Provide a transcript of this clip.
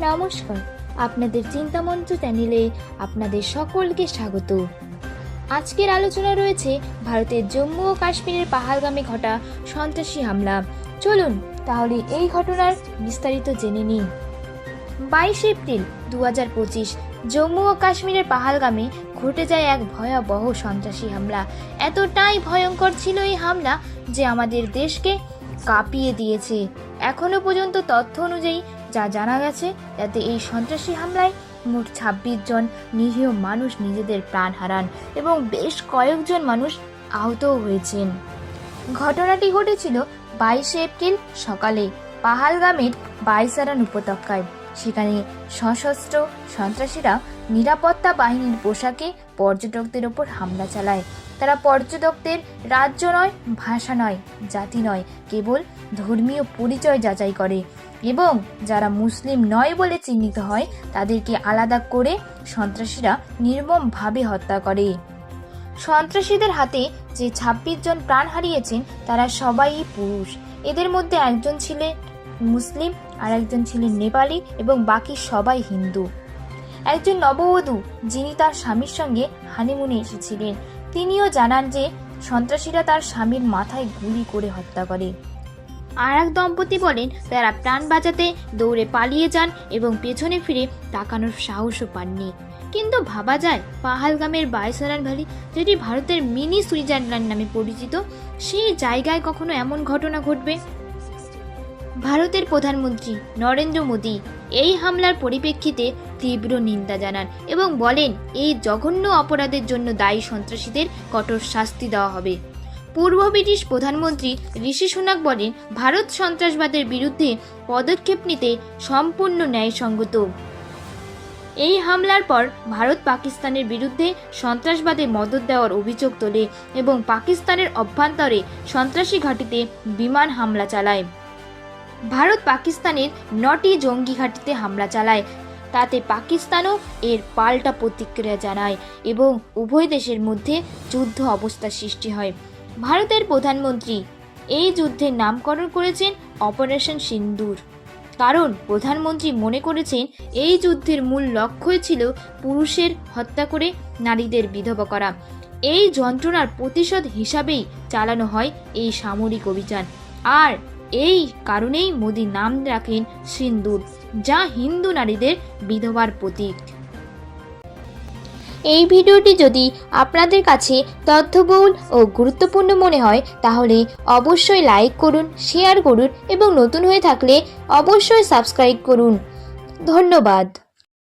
নমস্কার। আপনাদের চিন্তামন্ত্র চ্যানেলে আপনাদের সকলকে স্বাগত। আজকের আলোচনা রয়েছে ভারতের জম্মু ও কাশ্মীরের পাহালগামে ঘটা সন্ত্রাসী হামলা। চলুন তাহলে এই ঘটনার বিস্তারিত জেনে নিই। বাইশে এপ্রিল দু হাজার পঁচিশ জম্মু ও কাশ্মীরের পাহালগামে ঘটে যায় এক ভয়াবহ সন্ত্রাসী হামলা। এতটাই ভয়ঙ্কর ছিল এই হামলা যে আমাদের দেশকে কাঁপিয়ে দিয়েছে। এখনও পর্যন্ত তথ্য অনুযায়ী যা জানা গেছে যাতে এই সন্ত্রাসী হামলায় মোট ছাব্বিশ জন নিরীহ মানুষ নিজেদের প্রাণ হারান এবং বেশ কয়েকজন মানুষ আহতও হয়েছেন। ঘটনাটি ঘটেছিল বাইশে এপ্রিল সকালে পাহালগামের বাইসারান উপত্যকায়। সেখানে সশস্ত্র সন্ত্রাসীরা নিরাপত্তা বাহিনীর পোশাকে পর্যটকদের ওপর হামলা চালায়। তারা পর্যটকদের রাজ্য নয়, ভাষা নয়, জাতি নয়, কেবল ধর্মীয় পরিচয় যাচাই করে এবং যারা মুসলিম নয় বলে চিহ্নিত হয়, তাদেরকে আলাদা করে সন্ত্রাসীরা নির্মমভাবে হত্যা করে। সন্ত্রাসীদের হাতে যে ছাব্বিশ জন প্রাণ হারিয়েছেন, তারা সবাই পুরুষ। এদের মধ্যে একজন ছিলেন মুসলিম আর একজন ছিলেন নেপালি এবং বাকি সবাই হিন্দু। একজন নববধূ, যিনি তার স্বামীর সঙ্গে হানিমুনে এসেছিলেন। তিনিও জানান যে, সন্ত্রাসীরা তার স্বামীর মাথায় গুলি করে হত্যা করে। আর এক দম্পতি বলেন, তারা প্রাণ বাঁচাতে দৌড়ে পালিয়ে যান এবং পেছনে ফিরে তাকানোর সাহসও পাননি। কিন্তু ভাবা যায়, পাহালগামের বাইসারান ভ্যালি, যেটি ভারতের মিনি সুইজারল্যান্ড নামে পরিচিত, সেই জায়গায় কখনো এমন ঘটনা ঘটবে? ভারতের প্রধানমন্ত্রী নরেন্দ্র মোদী এই হামলার পরিপ্রেক্ষিতে তীব্র নিন্দা জানান এবং বলেন, এই জঘন্য অপরাধের জন্য দায়ী সন্ত্রাসীদের কঠোর শাস্তি দেওয়া হবে। পূর্ব ব্রিটিশ প্রধানমন্ত্রী ঋষি সুনাক বলেন, ভারত সন্ত্রাসবাদের বিরুদ্ধে পদক্ষেপ নিতে সম্পূর্ণ ন্যায়সঙ্গত। এই হামলার পর ভারত পাকিস্তানের বিরুদ্ধে সন্ত্রাসবাদে মদত দেওয়ার অভিযোগ তোলে এবং পাকিস্তানের অভ্যন্তরে সন্ত্রাসী ঘাঁটিতে বিমান হামলা চালায়। ভারত পাকিস্তানের নটি জঙ্গি ঘাঁটিতে হামলা চালায়। তাতে পাকিস্তানও এর পাল্টা প্রতিক্রিয়া জানায় এবং উভয় দেশের মধ্যে যুদ্ধ অবস্থা সৃষ্টি হয়। ভারতের প্রধানমন্ত্রী এই যুদ্ধের নামকরণ করেছেন অপারেশন সিন্দুর। কারণ প্রধানমন্ত্রী মনে করেছেন এই যুদ্ধের মূল লক্ষ্যই ছিল পুরুষের হত্যা করে নারীদের বিধবা করা। এই যন্ত্রণার প্রতিশোধ হিসাবেই চালানো হয় এই সামরিক অভিযান। আর এই কারণেই মোদি নাম রাখেন সিন্দুর যা হিন্দু নারীদের বিধবার প্রতীক। এই ভিডিওটি যদি আপনাদের কাছে তথ্যবহুল ও গুরুত্বপূর্ণ মনে হয়, তাহলে অবশ্যই লাইক করুন, শেয়ার করুন এবং নতুন হয়ে থাকলে অবশ্যই সাবস্ক্রাইব করুন। ধন্যবাদ।